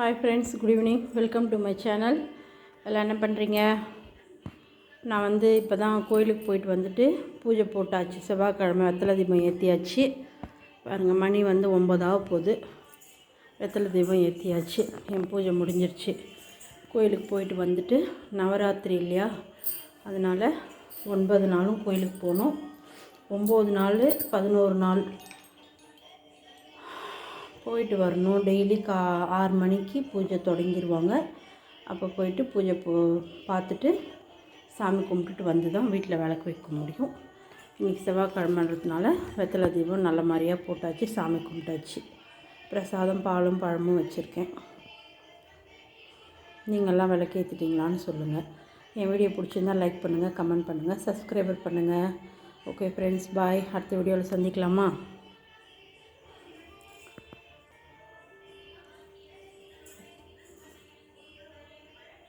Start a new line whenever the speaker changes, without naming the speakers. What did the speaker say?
Hi friends good evening welcome to my channel எல்லாம் என்ன பண்ணுறீங்க நான் வந்து இப்போ தான் கோயிலுக்கு போயிட்டு வந்துட்டு பூஜை போட்டாச்சு. செவ்வாய்க்கிழமை வெத்தலை தீபம் ஏற்றியாச்சு பாருங்கள் மணி வந்து ஒம்பதாக போகுது. வெத்தலை தீபம் ஏற்றியாச்சு என் பூஜை முடிஞ்சிருச்சு. கோயிலுக்கு போயிட்டு வந்துட்டு நவராத்திரி இல்லையா? அதனால் ஒன்பது நாளும் கோயிலுக்கு போகணும். ஒம்பது நாள் பதினோரு நாள் போயிட்டு வரணும். டெய்லி கா ஆறு மணிக்கு பூஜை தொடங்கிடுவாங்க அப்போ போயிட்டு பூஜை போ பார்த்துட்டு சாமி கும்பிட்டுட்டு வந்து தான் வீட்டில் விளக்கு வைக்க முடியும். இன்றைக்கி செவ்வாய்க்கிழமைன்றதுனால வெத்தலை தீபம் நல்ல மாதிரியாக போட்டாச்சு சாமி கும்பிட்டாச்சு. பிரசாதம் பாலும் பழமும் வச்சுருக்கேன். நீங்கள்லாம் விளக்கேற்றிட்டீங்களான்னு சொல்லுங்கள் என் வீடியோ பிடிச்சிருந்தா லைக் பண்ணுங்கள் கமெண்ட் பண்ணுங்கள் சப்ஸ்கிரைபர் பண்ணுங்கள் ஓகே ஃப்ரெண்ட்ஸ் பாய். அடுத்த வீடியோவில் சந்திக்கலாமா?